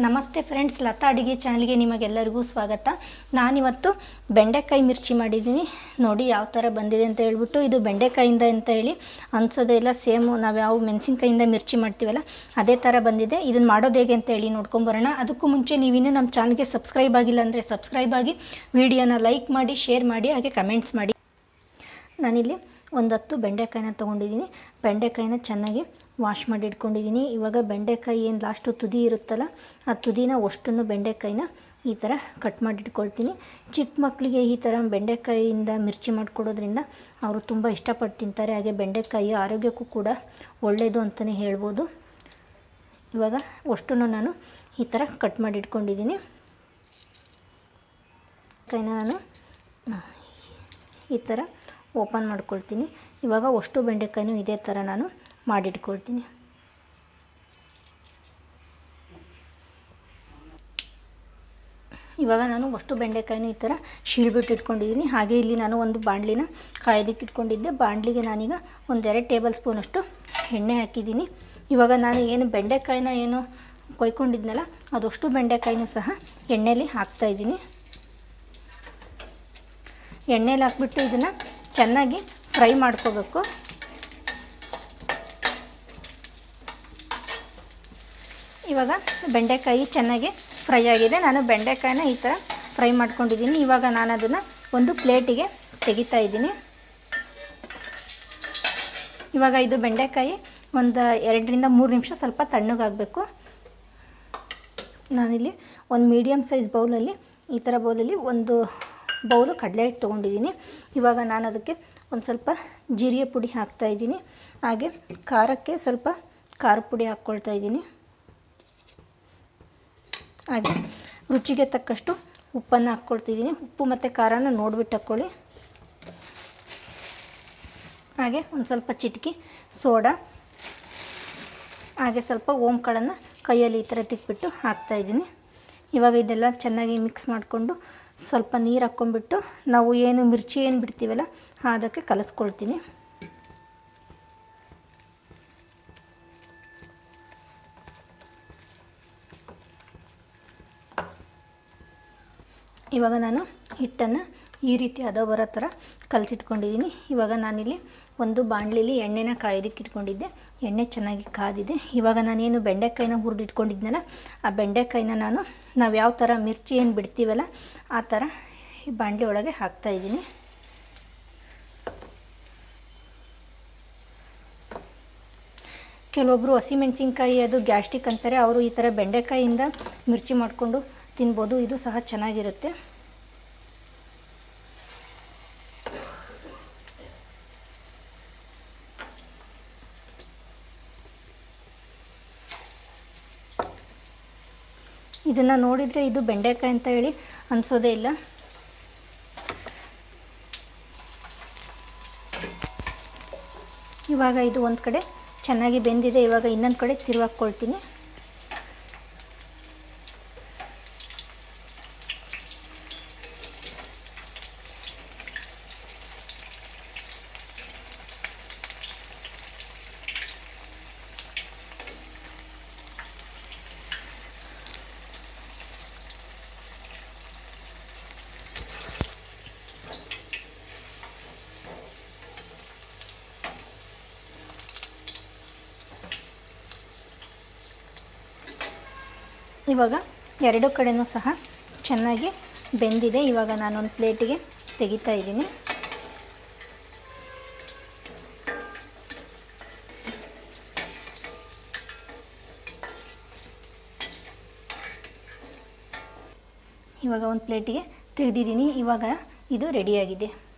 ನಮಸ್ತೆ ಫ್ರೆಂಡ್ಸ್, ಲತಾ ಅಡುಗೆ ಚಾನಲ್ಗೆ ನಿಮಗೆಲ್ಲರಿಗೂ ಸ್ವಾಗತ. ನಾನಿವತ್ತು ಬೆಂಡೆಕಾಯಿ ಮಿರ್ಚಿ ಮಾಡಿದ್ದೀನಿ. ನೋಡಿ ಯಾವ ಥರ ಬಂದಿದೆ ಅಂತ ಹೇಳ್ಬಿಟ್ಟು, ಇದು ಬೆಂಡೆಕಾಯಿಂದ ಅಂತ ಹೇಳಿ ಅನ್ಸೋದೇ ಇಲ್ಲ. ಸೇಮು ನಾವು ಯಾವ ಮೆಣಸಿನ್ಕಾಯಿಂದ ಮಿರ್ಚಿ ಮಾಡ್ತೀವಲ್ಲ, ಅದೇ ಥರ ಬಂದಿದೆ. ಇದನ್ನು ಮಾಡೋದು ಹೇಗೆ ಅಂತ ಹೇಳಿ ನೋಡ್ಕೊಂಬರೋಣ ಅದಕ್ಕೂ ಮುಂಚೆ ನೀವಿನ್ನೂ ನಮ್ಮ ಚಾನಲ್ಗೆ ಸಬ್ಸ್ಕ್ರೈಬ್ ಆಗಿಲ್ಲ ಅಂದರೆ ಸಬ್ಸ್ಕ್ರೈಬ್ ಆಗಿ, ವಿಡಿಯೋನ ಲೈಕ್ ಮಾಡಿ, ಶೇರ್ ಮಾಡಿ, ಹಾಗೆ ಕಮೆಂಟ್ಸ್ ಮಾಡಿ. ನಾನಿಲ್ಲಿ ಒಂದು ಹತ್ತು ಬೆಂಡೆಕಾಯಿನ ತೊಗೊಂಡಿದ್ದೀನಿ. ಬೆಂಡೆಕಾಯಿನ ಚೆನ್ನಾಗಿ ವಾಶ್ ಮಾಡಿ ಇಟ್ಕೊಂಡಿದ್ದೀನಿ ಇವಾಗ ಬೆಂಡೆಕಾಯಿ ಏನು ಲಾಸ್ಟು ತುದಿ ಇರುತ್ತಲ್ಲ, ಆ ತುದಿನ ಅಷ್ಟನ್ನು ಬೆಂಡೆಕಾಯಿನ ಈ ಥರ ಕಟ್ ಮಾಡಿ ಇಟ್ಕೊಳ್ತೀನಿ ಚಿಕ್ಕ ಮಕ್ಕಳಿಗೆ ಈ ಥರ ಬೆಂಡೆಕಾಯಿಯಿಂದ ಮಿರ್ಚಿ ಮಾಡಿಕೊಡೋದ್ರಿಂದ ಅವರು ತುಂಬ ಇಷ್ಟಪಟ್ಟು ತಿಂತಾರೆ. ಹಾಗೆ ಬೆಂಡೆಕಾಯಿ ಆರೋಗ್ಯಕ್ಕೂ ಕೂಡ ಒಳ್ಳೆಯದು ಅಂತಲೇ ಹೇಳ್ಬೋದು. ಇವಾಗ ಅಷ್ಟನ್ನು ನಾನು ಈ ಥರ ಕಟ್ ಮಾಡಿ ಇಟ್ಕೊಂಡಿದ್ದೀನಿ ಕಾಯಿನ ನಾನು ಈ ಥರ ಓಪನ್ ಮಾಡ್ಕೊಳ್ತೀನಿ. ಇವಾಗ ಅಷ್ಟು ಬೆಂಡೆಕಾಯಿನೂ ಇದೇ ಥರ ನಾನು ಮಾಡಿಟ್ಕೊಳ್ತೀನಿ. ಇವಾಗ ನಾನು ಅಷ್ಟು ಬೆಂಡೆಕಾಯಿನೂ ಈ ಥರ ಶೀಳ್ಬಿಟ್ಟು ಇಟ್ಕೊಂಡಿದ್ದೀನಿ. ಹಾಗೆ ಇಲ್ಲಿ ನಾನು ಒಂದು ಬಾಣಲಿನ ಕಾಯೋದಕ್ಕೆ ಇಟ್ಕೊಂಡಿದ್ದೆ. ಬಾಣಲಿಗೆ ನಾನೀಗ ಒಂದೆರಡು ಟೇಬಲ್ ಸ್ಪೂನಷ್ಟು ಎಣ್ಣೆ ಹಾಕಿದ್ದೀನಿ. ಇವಾಗ ನಾನು ಏನು ಬೆಂಡೆಕಾಯಿನ ಏನು ಕೊಯ್ಕೊಂಡಿದ್ನಲ್ಲ, ಅದಷ್ಟು ಬೆಂಡೆಕಾಯಿನೂ ಸಹ ಎಣ್ಣೆಯಲ್ಲಿ ಹಾಕ್ತಾಯಿದ್ದೀನಿ ಎಣ್ಣೆಲಿ ಹಾಕ್ಬಿಟ್ಟು ಇದನ್ನು ಚೆನ್ನಾಗಿ ಫ್ರೈ ಮಾಡ್ಕೋಬೇಕು. ಇವಾಗ ಬೆಂಡೆಕಾಯಿ ಚೆನ್ನಾಗಿ ಫ್ರೈ ಆಗಿದೆ. ನಾನು ಬೆಂಡೆಕಾಯಿನ ಈ ಥರ ಫ್ರೈ ಮಾಡ್ಕೊಂಡಿದ್ದೀನಿ. ಇವಾಗ ನಾನು ಅದನ್ನು ಒಂದು ಪ್ಲೇಟಿಗೆ ತೆಗಿತಾ ಇದ್ದೀನಿ. ಇವಾಗ ಇದು ಬೆಂಡೆಕಾಯಿ ಒಂದು ಎರಡರಿಂದ ಮೂರು ನಿಮಿಷ ಸ್ವಲ್ಪ ತಣ್ಣಗಾಗಬೇಕು. ನಾನಿಲ್ಲಿ ಒಂದು ಮೀಡಿಯಮ್ ಸೈಜ್ ಬೌಲಲ್ಲಿ ಈ ಥರ ಬೌಲಲ್ಲಿ ಒಂದು ಬೌಲು ಕಡಲೆ ಹಿಟ್ಟು ತೊಗೊಂಡಿದ್ದೀನಿ. ಇವಾಗ ನಾನು ಅದಕ್ಕೆ ಒಂದು ಸ್ವಲ್ಪ ಜೀರಿಗೆ ಪುಡಿ ಹಾಕ್ತಾಯಿದ್ದೀನಿ ಹಾಗೆ ಖಾರಕ್ಕೆ ಸ್ವಲ್ಪ ಖಾರ ಪುಡಿ ಹಾಕ್ಕೊಳ್ತಾ ಇದ್ದೀನಿ. ಹಾಗೆ ರುಚಿಗೆ ತಕ್ಕಷ್ಟು ಉಪ್ಪನ್ನು ಹಾಕ್ಕೊಳ್ತಿದ್ದೀನಿ. ಉಪ್ಪು ಮತ್ತು ಖಾರನ ನೋಡ್ಬಿಟ್ಟು ಹಾಕ್ಕೊಳ್ಳಿ. ಹಾಗೆ ಒಂದು ಸ್ವಲ್ಪ ಚಿಟಕಿ ಸೋಡಾ, ಹಾಗೆ ಸ್ವಲ್ಪ ಓಂಕಾಳನ್ನು ಕೈಯಲ್ಲಿ ಈ ಥರ ತಿಕ್ಬಿಟ್ಟು ಹಾಕ್ತಾಯಿದ್ದೀನಿ ಇವಾಗ ಇದೆಲ್ಲ ಚೆನ್ನಾಗಿ ಮಿಕ್ಸ್ ಮಾಡಿಕೊಂಡು ಸ್ವಲ್ಪ ನೀರು ಹಾಕ್ಕೊಂಡ್ಬಿಟ್ಟು ನಾವು ಏನು ಮಿರ್ಚಿ ಏನು ಬಿಡ್ತೀವಲ್ಲ ಅದಕ್ಕೆ ಕಲಿಸ್ಕೊಳ್ತೀನಿ. ಇವಾಗ ನಾನು ಹಿಟ್ಟನ್ನು ಈ ರೀತಿ ಅದ ಥರ ಕಲಸಿಟ್ಕೊಂಡಿದ್ದೀನಿ. ಇವಾಗ ನಾನಿಲ್ಲಿ ಒಂದು ಬಾಣಲಿಲಿ ಎಣ್ಣೆನ ಕಾಯೋದಕ್ಕಿಟ್ಕೊಂಡಿದ್ದೆ ಎಣ್ಣೆ ಚೆನ್ನಾಗಿ ಕಾದಿದೆ. ಇವಾಗ ನಾನೇನು ಬೆಂಡೆಕಾಯಿನ ಹುರಿದಿಟ್ಕೊಂಡಿದ್ನಲ್ಲ, ಆ ಬೆಂಡೆಕಾಯಿನ ನಾನು ನಾವು ಯಾವ ಥರ ಮಿರ್ಚಿ ಏನು ಬಿಡ್ತೀವಲ್ಲ, ಆ ಥರ ಈ ಬಾಣಲಿ ಒಳಗೆ ಹಾಕ್ತಾಯಿದ್ದೀನಿ ಕೆಲವೊಬ್ಬರು ಹಸಿಮೆಣ್ಸಿನ್ಕಾಯಿ, ಅದು ಗ್ಯಾಸ್ಟಿಕ್ ಅಂತಾರೆ, ಅವರು ಈ ಥರ ಬೆಂಡೆಕಾಯಿಯಿಂದ ಮಿರ್ಚಿ ಮಾಡಿಕೊಂಡು ತಿನ್ಬೋದು. ಇದು ಸಹ ಚೆನ್ನಾಗಿರುತ್ತೆ. ಇದನ್ನು ನೋಡಿದರೆ ಇದು ಬೆಂಡೆಕಾಯಿ ಅಂತ ಹೇಳಿ ಅನಿಸೋದೇ ಇಲ್ಲ. ಇವಾಗ ಇದು ಒಂದು ಕಡೆ ಚೆನ್ನಾಗಿ ಬೆಂದಿದೆ. ಇವಾಗ ಇನ್ನೊಂದು ಕಡೆ ತಿರುವಾಕ್ಕೊಳ್ತೀನಿ ಇವಾಗ ಎರಡು ಕಡೆಯೂ ಸಹ ಚೆನ್ನಾಗಿ ಬೆಂದಿದೆ. ಇವಾಗ ನಾನೊಂದು ಪ್ಲೇಟಿಗೆ ತೆಗಿತಾ ಇದ್ದೀನಿ. ಇವಾಗ ಒಂದು ಪ್ಲೇಟಿಗೆ ತೆಗೆದಿದ್ದೀನಿ. ಇವಾಗ ಇದು ರೆಡಿಯಾಗಿದೆ.